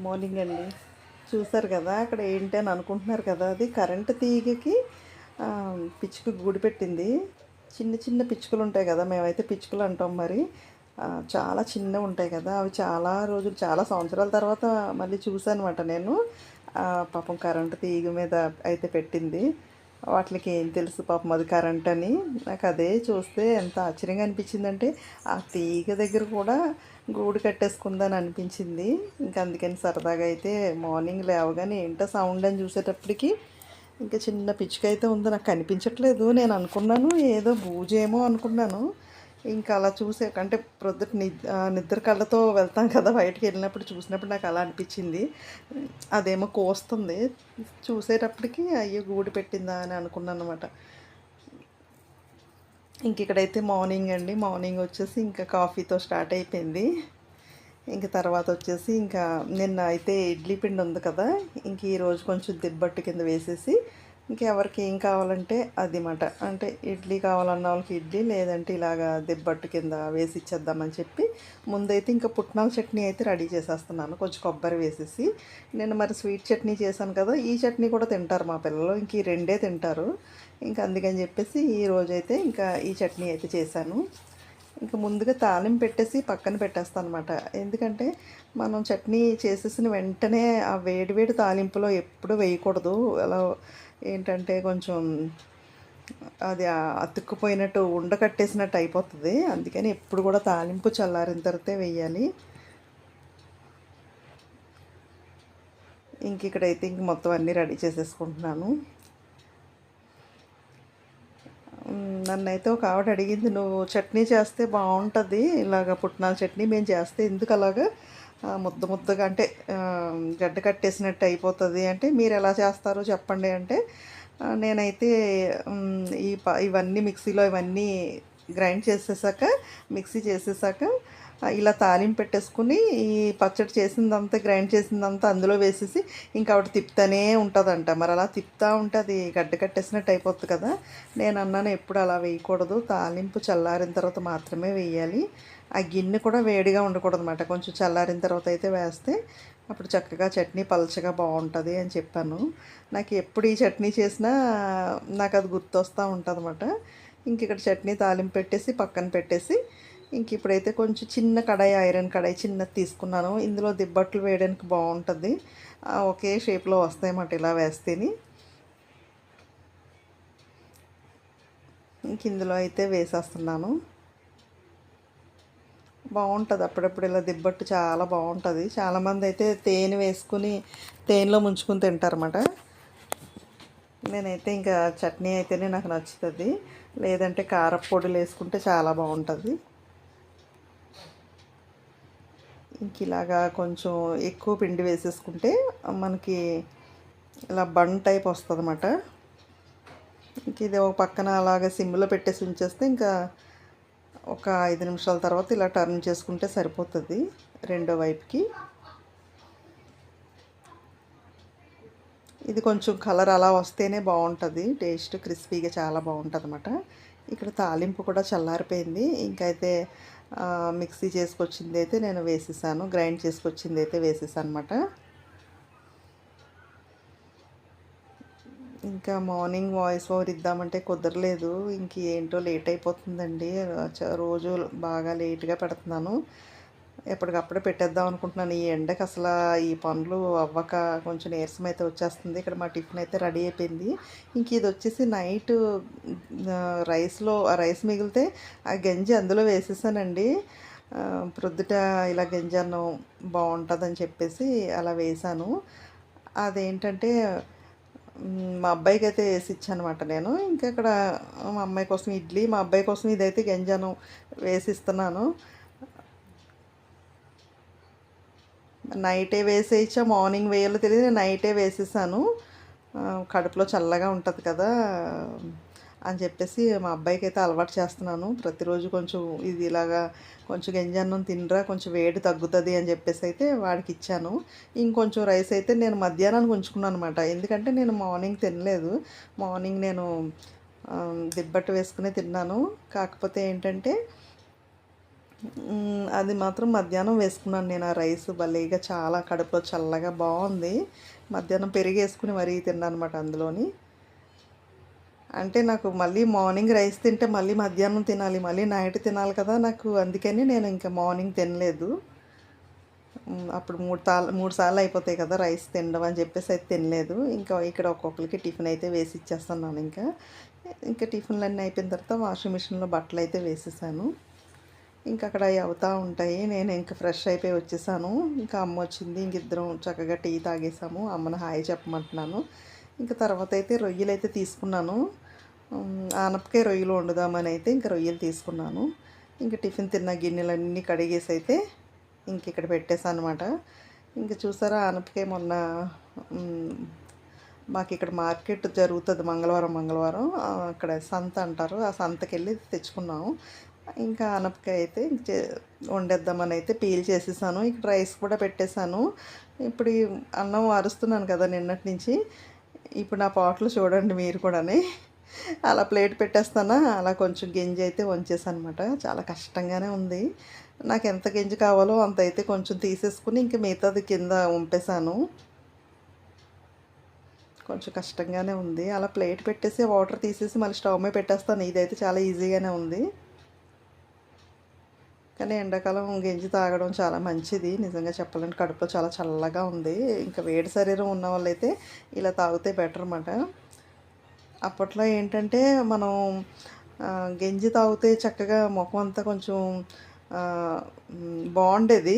Good morning అండి. చూసారు కదా అక్కడ ఏంటి అని అనుకుంటున్నారు కదా అది కరెంటు తీగకి పిచ్చుకు పిచ్చుక గూడు పెట్టింది. చిన్న చిన్న పిచ్చుకలు ఉంటాయి కదా మేమైతే పిచ్చుకలు అంటాం మరి. చాలా చిన్నవి ఉంటాయి కదా అవి చాలా రోజులు చాలా సంవత్సరాల తర్వాత మళ్ళీ చూసానమాట నేను. పాపం కరెంటు తీగ మీద అయితే పెట్టింది. వాటికి ఏం తెలుసు పాపం అది కరెంట్ అని. నాకు అదే చూస్తే ఎంత ఆశ్చర్యంగా అనిపించిందంటే ఆ తీగ దగ్గర కూడా గూడు కట్టేసుకుందని అనిపించింది. ఇంకా అందుకని సరదాగా అయితే మార్నింగ్ లేవగానే ఏంటో సౌండ్ అని చూసేటప్పటికి ఇంకా చిన్న పిచ్చుక అయితే ఉందో. నాకు కనిపించట్లేదు. నేను అనుకున్నాను ఏదో బూజేమో అనుకున్నాను. ఇంకా అలా చూసే అంటే ప్రొద్దుట నిద్ర నిద్ర కళ్ళతో వెళ్తాం కదా బయటకు వెళ్ళినప్పుడు చూసినప్పుడు నాకు అలా అనిపించింది. అదేమో కోస్తుంది. చూసేటప్పటికి అయ్యో గూడు పెట్టిందా అని అనుకున్నాను అనమాట ఇంక ఇక్కడైతే మార్నింగ్ అండి. మార్నింగ్ వచ్చేసి ఇంకా కాఫీతో స్టార్ట్ అయిపోయింది. ఇంక తర్వాత వచ్చేసి ఇంకా నిన్న అయితే ఇడ్లీ పిండి ఉంది కదా ఇంక ఈరోజు కొంచెం దిబ్బట్టు కింద వేసేసి ఇంకెవరికి ఏం కావాలంటే అది మాట. అంటే ఇడ్లీ కావాలన్న వాళ్ళకి ఇడ్లీ లేదంటే ఇలాగా దిబ్బట్టు కింద వేసి ఇచ్చేద్దామని చెప్పి ముందైతే ఇంకా పుట్నాల చట్నీ అయితే రెడీ చేసేస్తున్నాను. కొంచెం కొబ్బరి వేసేసి. నేను మరి స్వీట్ చట్నీ చేశాను కదా ఈ చట్నీ కూడా తింటారు మా పిల్లలు. ఇంక ఈ రెండే తింటారు. ఇంకా అందుకని చెప్పేసి ఈ రోజైతే ఇంకా ఈ చట్నీ అయితే చేశాను. ఇంకా ముందుగా తాలింపు పెట్టేసి పక్కన పెట్టేస్తాను అనమాట ఎందుకంటే మనం చట్నీ చేసేసిన వెంటనే ఆ వేడి వేడి తాలింపులో ఎప్పుడు వేయకూడదు. అలా ఏంటంటే కొంచెం అది అతుక్కుపోయినట్టు అతుక్కుపోయినట్టు ఉండకట్టేసినట్టు అయిపోతుంది. అందుకని ఎప్పుడు కూడా తాలింపు చల్లారిన తర్వాతే వేయాలి. ఇంక ఇక్కడైతే ఇంక మొత్తం అన్నీ రెడీ చేసేసుకుంటున్నాను. నన్నైతే ఒక ఆవిడ అడిగింది నువ్వు చట్నీ చేస్తే బాగుంటుంది ఇలాగ పుట్నాల చట్నీ మేము చేస్తే ఎందుకు అలాగా? ముద్ద ముద్దగా అంటే గడ్డ కట్టేసినట్టు అయిపోతుంది. అంటే మీరు ఎలా చేస్తారో చెప్పండి అంటే నేనైతే ఈ ప ఇవన్నీ మిక్సీలో ఇవన్నీ గ్రైండ్ చేసేసాక మిక్సీ చేసేసాక ఇలా తాలింపు పెట్టేసుకుని ఈ పచ్చడి చేసిందంతా గ్రైండ్ చేసిందంతా అందులో వేసేసి ఇంకా ఆవిడ తిప్పుతూనే ఉంటుందంట. మరి అలా తిప్పుతూ ఉంటే అది గడ్డ కట్టేసినట్టు అయిపోతుంది కదా. నేను అన్నాను ఎప్పుడు అలా వేయకూడదు. తాలింపు చల్లారిన తర్వాత మాత్రమే వేయాలి. ఆ గిన్నె కూడా వేడిగా ఉండకూడదు అనమాట కొంచెం చల్లారిన తర్వాత అయితే వేస్తే అప్పుడు చక్కగా చట్నీ పలచగా బాగుంటుంది అని చెప్పాను. నాకు ఎప్పుడు ఈ చట్నీ చేసినా నాకు అది గుర్తొస్తూ ఉంటుంది అనమాట ఇంక ఇక్కడ చట్నీ తాలింపు పెట్టేసి పక్కన పెట్టేసి ఇంక ఇప్పుడైతే కొంచెం చిన్న కడాయి ఐరన్ కడాయి చిన్నది తీసుకున్నాను. ఇందులో దిబ్బట్లు వేయడానికి బాగుంటుంది. ఆ, ఒకే షేప్లో వస్తాయన్నమాట ఇలా వేస్తేని. ఇంక ఇందులో అయితే వేసేస్తున్నాను. బాగుంటుంది. అప్పుడప్పుడు ఇలా దిబ్బట్టు చాలా బాగుంటుంది. చాలామంది అయితే తేనె వేసుకుని తేనెలో ముంచుకుని తింటారన్నమాట. నేనైతే ఇంకా చట్నీ అయితేనే నాకు నచ్చుతుంది. లేదంటే కారపొడులు వేసుకుంటే చాలా బాగుంటుంది. ఇంక ఇలాగా కొంచెం ఎక్కువ పిండి వేసేసుకుంటే మనకి ఇలా బన్ టైప్ వస్తుంది అన్నమాట ఇంక ఇది ఒక పక్కన అలాగ సిమ్లో పెట్టేసి ఉంచేస్తే ఇంకా ఒక ఐదు నిమిషాల తర్వాత ఇలా టర్న్ చేసుకుంటే సరిపోతుంది రెండో వైపుకి. ఇది కొంచెం కలర్ అలా వస్తేనే బాగుంటుంది. టేస్ట్ క్రిస్పీగా చాలా బాగుంటుంది అనమాట ఇక్కడ తాలింపు కూడా చల్లారిపోయింది. ఇంకైతే మిక్సీ చేసుకొచ్చింది అయితే నేను వేసేసాను. గ్రైండ్ చేసుకొచ్చింది అయితే వేసేసాను అనమాట ఇంకా మార్నింగ్ వాయిస్ ఓవర్ ఇద్దామంటే కుదరలేదు. ఇంక ఏంటో లేట్ అయిపోతుందండి. చ- రోజు బాగా లేట్గా పెడుతున్నాను. ఎప్పటికప్పుడే పెట్టేద్దాం అనుకుంటున్నాను. ఈ ఎండకి అసలు ఈ పనులు అవ్వక కొంచెం నీరసం అయితే వచ్చేస్తుంది. ఇక్కడ మా టిఫిన్ అయితే రెడీ అయిపోయింది. ఇంక ఇది వచ్చేసి నైట్ రైస్లో ఆ రైస్ మిగిలితే ఆ గంజి అందులో వేసేసానండి. ప్రొద్దుట ఇలా గంజి అన్నం బాగుంటుందని చెప్పేసి అలా వేసాను. అదేంటంటే మా అబ్బాయికి అయితే వేసి ఇచ్చానమాట నేను. ఇంకా ఇక్కడ మా అమ్మాయి కోసం ఇడ్లీ మా అబ్బాయి కోసం ఇదైతే గంజాను వేసి ఇస్తున్నాను నైటే వేసేయచ్చా? మార్నింగ్ వేయాలో తెలియదు నైటే వేసేసాను. కడుపులో చల్లగా ఉంటుంది కదా. అని చెప్పేసి మా అబ్బాయికి అయితే అలవాటు చేస్తున్నాను. ప్రతిరోజు కొంచెం ఇది ఇలాగా కొంచెం గంజన్నం తినరా కొంచెం వేడి తగ్గుతుంది అని చెప్పేసి అయితే వాడికి ఇచ్చాను. ఇంకొంచెం రైస్ అయితే నేను మధ్యాహ్నానికి ఉంచుకున్నాను అనమాట ఎందుకంటే నేను మార్నింగ్ తినలేదు. మార్నింగ్ నేను దిబ్బట్టు వేసుకునే తిన్నాను. కాకపోతే ఏంటంటే అది మాత్రం మధ్యాహ్నం వేసుకున్నాను నేను ఆ రైస్. భలేగా చాలా కడుపులో చల్లగా బాగుంది. మధ్యాహ్నం పెరిగి వేసుకుని మరీ తిన్నాను అనమాట అందులోని. అంటే నాకు మళ్ళీ మార్నింగ్ రైస్ తింటే మళ్ళీ మధ్యాహ్నం తినాలి మళ్ళీ నైట్ తినాలి కదా నాకు. అందుకని నేను ఇంకా మార్నింగ్ తినలేదు. అప్పుడు మూడు తాల్ మూడు సార్లు అయిపోతాయి కదా రైస్ తినడం అని చెప్పేసి అయితే తినలేదు. ఇంకా ఇక్కడ ఒక్కొక్కరికి టిఫిన్ అయితే వేసి ఇచ్చేస్తున్నాను ఇంకా. ఇంకా టిఫిన్లు అన్నీ అయిపోయిన తర్వాత వాషింగ్ మిషన్లో బట్టలు అయితే వేసేసాను. ఇంకా అక్కడ అవి అవుతూ ఉంటాయి. నేను ఇంకా ఫ్రెష్ అయిపోయి వచ్చేసాను. ఇంకా అమ్మ వచ్చింది. ఇంక ఇద్దరం చక్కగా టీ తాగేసాము. అమ్మని హాయ్ చెప్పమంటున్నాను. ఇంకా తర్వాత అయితే రొయ్యలు అయితే తీసుకున్నాను ఆనపకాయ రొయ్యలు వండుదామని అయితే ఇంకా రొయ్యలు తీసుకున్నాను. ఇంకా టిఫిన్ తిన్న గిన్నెలన్నీ కడిగేసి అయితే ఇంక ఇక్కడ పెట్టేసాను అనమాట ఇంకా చూసారా ఆనపకాయ మొన్న మాకు ఇక్కడ మార్కెట్ జరుగుతుంది మంగళవారం మంగళవారం. అక్కడ సంత అంటారు. ఆ సంతకి వెళ్ళి తెచ్చుకున్నాము. ఇంకా ఆనపకాయ అయితే ఇంక వండేద్దామని అయితే పీల్ చేసేసాను. ఇక్కడ రైస్ కూడా పెట్టేశాను. ఇప్పుడు అన్నం అరుస్తున్నాను కదా నిన్నటి నుంచి. ఇప్పుడు నా పాటలు చూడండి మీరు కూడానే. అలా ప్లేట్ పెట్టేస్తానా అలా కొంచెం గింజ అయితే వంచేసాను అనమాట చాలా కష్టంగానే ఉంది. నాకు ఎంత గింజ కావాలో అంత అయితే కొంచెం తీసేసుకుని ఇంక మిగతాది కింద ఉంపేశాను. కొంచెం కష్టంగానే ఉంది. అలా ప్లేట్ పెట్టేసి వాటర్ తీసేసి మళ్ళీ స్టవ్ మీద పెట్టేస్తాను. ఇదైతే చాలా ఈజీగానే ఉంది. కానీ ఎండాకాలం గంజి తాగడం చాలా మంచిది. నిజంగా చెప్పాలంటే కడుపులో చాలా చల్లగా ఉంది. ఇంకా వేడి శరీరం ఉన్న వాళ్ళైతే ఇలా తాగితే బెటర్ అనమాట అప్పట్లో ఏంటంటే మనం ఆ, గంజి తాగితే చక్కగా ముఖం అంతా కొంచెం బాగుండేది.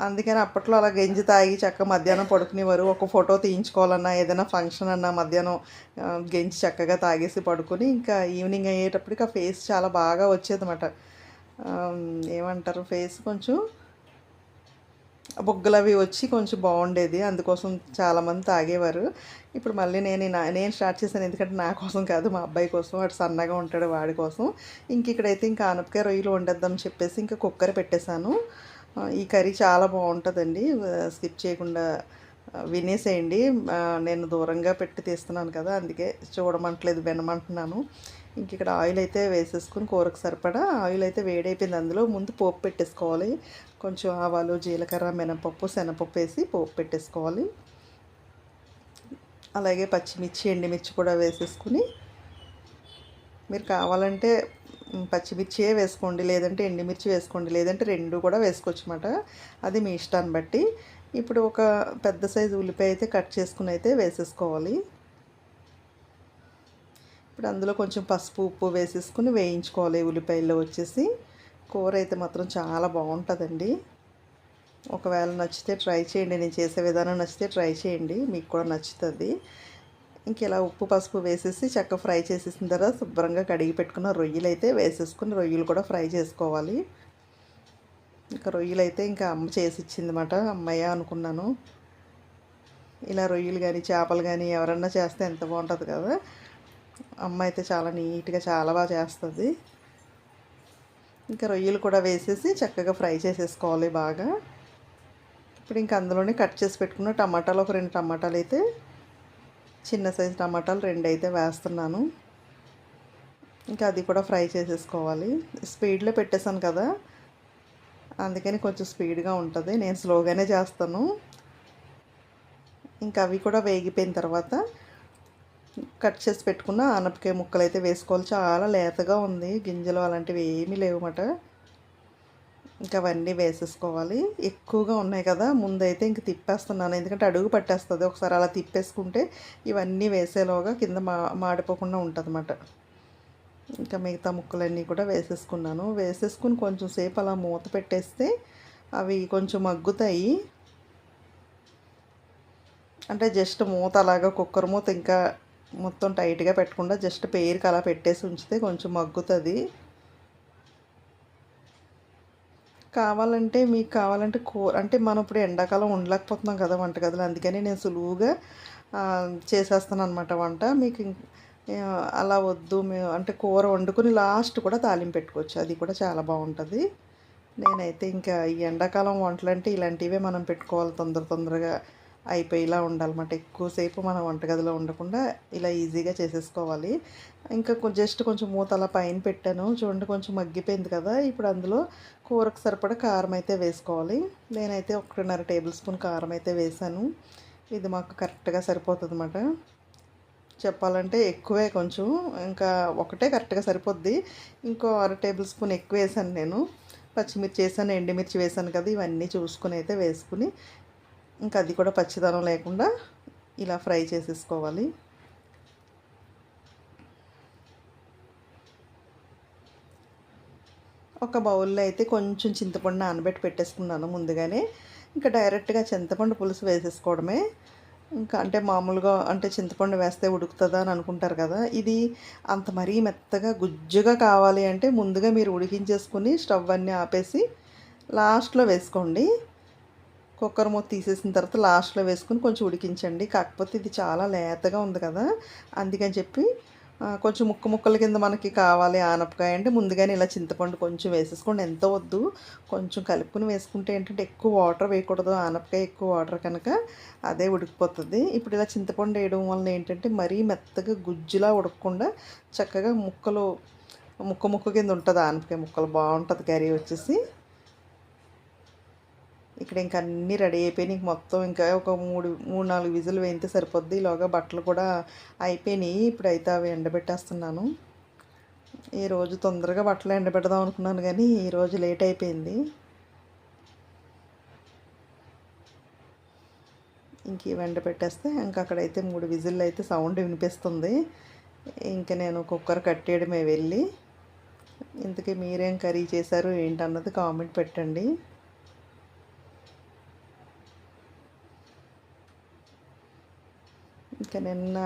అందుకని అప్పట్లో అలా గంజి తాగి చక్కగా మధ్యాహ్నం పడుకునేవారు. ఒక ఫోటో తీయించుకోవాలన్నా ఏదైనా ఫంక్షన్ అన్నా మధ్యాహ్నం ఆ, గంజి చక్కగా తాగేసి పడుకొని ఇంకా ఈవినింగ్ అయ్యేటప్పటికి ఆ ఫేస్ చాలా బాగా వచ్చేదన్నమాట. అనమాట ఏమంటారు ఫేస్ కొంచెం బొగ్గలు అవి వచ్చి కొంచెం బాగుండేది. అందుకోసం చాలామంది తాగేవారు. ఇప్పుడు మళ్ళీ నేను నా నేను స్టార్ట్ చేశాను ఎందుకంటే నా కోసం కాదు మా అబ్బాయి కోసం. వాడు సన్నగా ఉంటాడు వాడి కోసం. ఇంక ఇక్కడైతే ఇంకా ఆనపకాయ రొయ్యలు వండేద్దాం చెప్పేసి ఇంకా కుక్కర్ పెట్టేశాను. ఈ కర్రీ చాలా బాగుంటుందండి. స్కిప్ చేయకుండా వినేసేయండి. నేను దూరంగా పెట్టి తీస్తున్నాను కదా అందుకే చూడమంటలేదు వినమంటున్నాను. ఇంక ఇక్కడ ఆయిల్ అయితే వేసేసుకుని కూరకు సరిపడా ఆయిల్ అయితే వేడైపోయింది. అందులో ముందు పోపు పెట్టేసుకోవాలి. కొంచెం ఆవాలు జీలకర్ర మినపప్పు శనపప్పు వేసి పోపు పెట్టేసుకోవాలి. అలాగే పచ్చిమిర్చి ఎండుమిర్చి కూడా వేసేసుకుని మీరు కావాలంటే పచ్చిమిర్చియే వేసుకోండి. లేదంటే ఎండుమిర్చి వేసుకోండి. లేదంటే రెండు కూడా వేసుకోవచ్చు అన్నమాట. అది మీ ఇష్టాన్ని బట్టి. ఇప్పుడు ఒక పెద్ద సైజు ఉల్లిపాయ అయితే కట్ చేసుకుని అయితే వేసేసుకోవాలి. ఇప్పుడు అందులో కొంచెం పసుపు ఉప్పు వేసేసుకుని వేయించుకోవాలి. ఉల్లిపాయల్లో వచ్చేసి కూర అయితే మాత్రం చాలా బాగుంటుందండి. ఒకవేళ నచ్చితే ట్రై చేయండి. నేను చేసే విధానం నచ్చితే ట్రై చేయండి. మీకు కూడా నచ్చుతుంది. ఇంక ఇలా ఉప్పు పసుపు వేసేసి చక్క ఫ్రై చేసేసిన తర్వాత శుభ్రంగా కడిగి పెట్టుకున్న రొయ్యలు అయితే వేసేసుకుని రొయ్యలు కూడా ఫ్రై చేసుకోవాలి. ఇంకా రొయ్యలు అయితే ఇంకా అమ్మ చేసి ఇచ్చిందన్నమాట అమ్మయ్య అనుకున్నాను. ఇలా రొయ్యలు కానీ చేపలు కానీ ఎవరన్నా చేస్తే ఎంత బాగుంటుంది కదా. అమ్మ అయితే చాలా నీట్గా చాలా బాగా చేస్తుంది. ఇంకా రొయ్యలు కూడా వేసేసి చక్కగా ఫ్రై చేసేసుకోవాలి బాగా. ఇప్పుడు ఇంకా అందులోనే కట్ చేసి పెట్టుకున్న టమాటాలు ఒక రెండు టమాటాలు అయితే చిన్న సైజు టమాటాలు రెండు అయితే వేస్తున్నాను. ఇంకా అది కూడా ఫ్రై చేసేసుకోవాలి. స్పీడ్లో పెట్టేశాను కదా అందుకని కొంచెం స్పీడ్గా ఉంటుంది. నేను స్లోగానే చేస్తాను. ఇంకా అవి కూడా వేగిపోయిన తర్వాత కట్ చేసి పెట్టుకున్న ఆనపకాయ ముక్కలు అయితే వేసుకోవాలి. చాలా లేతగా ఉంది. గింజలు అలాంటివి ఏమీ లేవన్నమాట. ఇంకా అవన్నీ వేసేసుకోవాలి. ఎక్కువగా ఉన్నాయి కదా. ముందైతే ఇంక తిప్పేస్తున్నాను. ఎందుకంటే అడుగు పట్టేస్తుంది. ఒకసారి అలా తిప్పేసుకుంటే ఇవన్నీ వేసేలోగా కింద మా మాడిపోకుండా ఉంటుంది ఇంకా మిగతా ముక్కలన్నీ కూడా వేసేసుకున్నాను. వేసేసుకుని కొంచెం సేపు అలా మూత పెట్టేస్తే అవి కొంచెం మగ్గుతాయి. అంటే జస్ట్ మూత అలాగా కుక్కర్ మూత ఇంకా మొత్తం టైట్గా పెట్టకుండా జస్ట్ పేరుకి అలా పెట్టేసి ఉంచితే కొంచెం మగ్గుతుంది. కావాలంటే మీకు కావాలంటే కూర అంటే మనం ఇప్పుడు ఎండాకాలం ఉండలేకపోతున్నాం కదా వంటగదిలో అందుకని నేను సులువుగా చేసేస్తాను అనమాట వంట. మీకు అలా వద్దు మేము అంటే కూర వండుకొని లాస్ట్ కూడా తాలింపు పెట్టుకోవచ్చు. అది కూడా చాలా బాగుంటుంది. నేనైతే ఇంకా ఈ ఎండాకాలం వంటలు అంటే ఇలాంటివే మనం పెట్టుకోవాలి తొందర తొందరగా. అయిపోయేలా ఉండాలన్నమాట. ఎక్కువసేపు మనం వంటగదిలో ఉండకుండా ఇలా ఈజీగా చేసేసుకోవాలి. ఇంకా కొంచెం జస్ట్ కొంచెం మూత అలా పైన పెట్టాను. చూడండి కొంచెం మగ్గిపోయింది కదా. ఇప్పుడు అందులో కూరకు సరిపడా కారం అయితే వేసుకోవాలి. నేనైతే ఒకటిన్నర టేబుల్ స్పూన్ కారం అయితే వేసాను. ఇది మాకు కరెక్ట్గా సరిపోతుంది అన్నమాట చెప్పాలంటే ఎక్కువే కొంచెం. ఇంకా ఒకటే కరెక్ట్గా సరిపోద్ది. ఇంకో అర టేబుల్ స్పూన్ ఎక్కువ వేసాను నేను. పచ్చిమిర్చి వేసాను ఎండుమిర్చి వేసాను కదా. ఇవన్నీ చూసుకుని అయితే వేసుకుని ఇంకా అది కూడా పచ్చిదనం లేకుండా ఇలా ఫ్రై చేసేసుకోవాలి. ఒక బౌల్లో అయితే కొంచెం చింతపండు నానబెట్టి పెట్టేసుకున్నాను ముందుగానే. ఇంకా డైరెక్ట్గా చింతపండు పులుసు వేసేసుకోవడమే. ఇంకా అంటే మామూలుగా అంటే చింతపండు వేస్తే ఉడుకుతుందా అని అనుకుంటారు కదా ఇది అంత మరీ మెత్తగా గుజ్జుగా కావాలి అంటే ముందుగా మీరు ఉడికించేసుకుని స్టవ్ అన్నీ ఆపేసి లాస్ట్లో వేసుకోండి. కుక్కర్ మూత తీసేసిన తర్వాత లాస్ట్లో వేసుకుని కొంచెం ఉడికించండి. కాకపోతే ఇది చాలా లేతగా ఉంది కదా. అందుకని చెప్పి కొంచెం ముక్క ముక్కల కింద మనకి కావాలి ఆనపకాయ అంటే ముందుగానే ఇలా చింతపండు కొంచెం వేసేసుకోండి. ఎంత వద్దు. కొంచెం కలుపుకుని వేసుకుంటే ఏంటంటే ఎక్కువ వాటర్ వేయకూడదు. ఆనపకాయ ఎక్కువ వాటర్ కనుక అదే ఉడికిపోతుంది. ఇప్పుడు ఇలా చింతపండు వేయడం వల్ల ఏంటంటే మరీ మెత్తగా గుజ్జులా ఉడకకుండా చక్కగా ముక్కలు ముక్క ముక్క కింద ఉంటుంది ఆనపకాయ ముక్కలు. బాగుంటుంది కర్రీ వచ్చేసి. ఇక్కడ ఇంకా అన్నీ రెడీ అయిపోయినాయి. మొత్తం ఇంకా ఒక మూడు మూడు నాలుగు విజులు వేయితే సరిపోద్ది. ఇలాగా బట్టలు కూడా అయిపోయినాయి. ఇప్పుడైతే అవి ఎండబెట్టేస్తున్నాను. ఈరోజు తొందరగా బట్టలు ఎండబెడదాం అనుకున్నాను కానీ ఈరోజు లేట్ అయిపోయింది. ఇంక ఇవి ఎండబెట్టేస్తే ఇంకా అక్కడైతే మూడు విజిల్లు అయితే సౌండ్ వినిపిస్తుంది. ఇంకా నేను కుక్కర్ కట్టేయడమే వెళ్ళి. ఇంతకీ మీరేం కర్రీ చేశారు ఏంటన్నది కామెంట్ పెట్టండి. ఇంకా నిన్న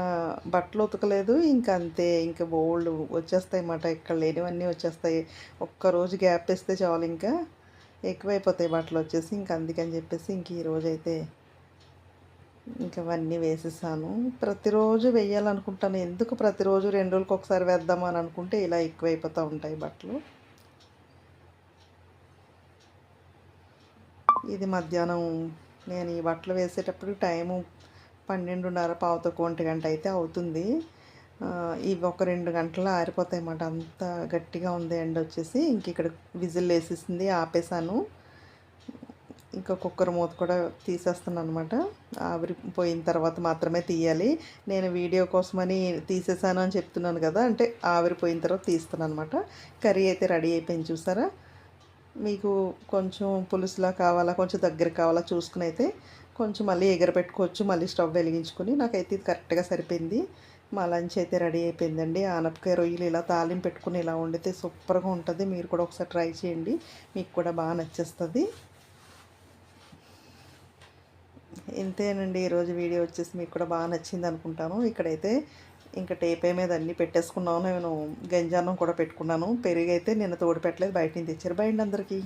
బట్టలు ఉతకలేదు. ఇంకా అంతే ఇంకా బోల్డ్ వచ్చేస్తాయి అన్నమాట. ఇక్కడ లేనివన్నీ వచ్చేస్తాయి. ఒక్కరోజు గ్యాప్ ఇస్తే చాలు ఇంకా. ఎక్కువైపోతాయి బట్టలు వచ్చేసి. ఇంకా అందుకని చెప్పేసి ఇంక ఈరోజు అయితే ఇంకా అవన్నీ వేసేసాను. ప్రతిరోజు వేయాలనుకుంటాను. ఎందుకు ప్రతిరోజు రెండు రోజులకు ఒకసారి వేద్దామని అనుకుంటే ఇలా ఎక్కువైపోతూ ఉంటాయి బట్టలు. ఇది మధ్యాహ్నం. నేను ఈ బట్టలు వేసేటప్పుడు టైము పన్నెండున్నర పావుతో ఒంటి గంట అయితే అవుతుంది. ఇవి ఒక రెండు గంటలు ఆరిపోతాయి అన్నమాట అంత గట్టిగా ఉంది ఎండ వచ్చేసి. ఇంక ఇక్కడ విజిల్ వేసేసింది ఆపేసాను ఇంకా కుక్కర్ మూత కూడా తీసేస్తాను అనమాట ఆవిరి పోయిన తర్వాత మాత్రమే తీయాలి. నేను వీడియో కోసమని తీసేసాను అని చెప్తున్నాను కదా అంటే ఆవిరిపోయిన తర్వాత తీస్తాను అనమాట కర్రీ అయితే రెడీ అయిపోయింది చూసారా? మీకు కొంచెం పులుసులా కావాలా కొంచెం దగ్గర కావాలా చూసుకుని అయితే కొంచెం మళ్ళీ ఎగరపెట్టుకోవచ్చు మళ్ళీ స్టవ్ వెలిగించుకొని. నాకైతే ఇది కరెక్ట్గా సరిపోయింది. మా లంచ్ అయితే రెడీ అయిపోయిందండి. ఆనపకాయ రొయ్యలు ఇలా తాలింపు పెట్టుకుని ఇలా వండితే సూపర్గా ఉంటుంది. మీరు కూడా ఒకసారి ట్రై చేయండి. మీకు కూడా బాగా నచ్చేస్తుంది. ఇంతేనండి. ఈరోజు వీడియో వచ్చేసి మీకు కూడా బాగా నచ్చింది అనుకుంటాను. ఇక్కడైతే ఇంకా టేపే మీద అన్నీ పెట్టేసుకున్నాను. నేను గంజానం కూడా పెట్టుకున్నాను. పెరుగు అయితే నిన్న తోడు పెట్టలేదు. బయట నుంచి తెచ్చారు. బయట అందరికీ.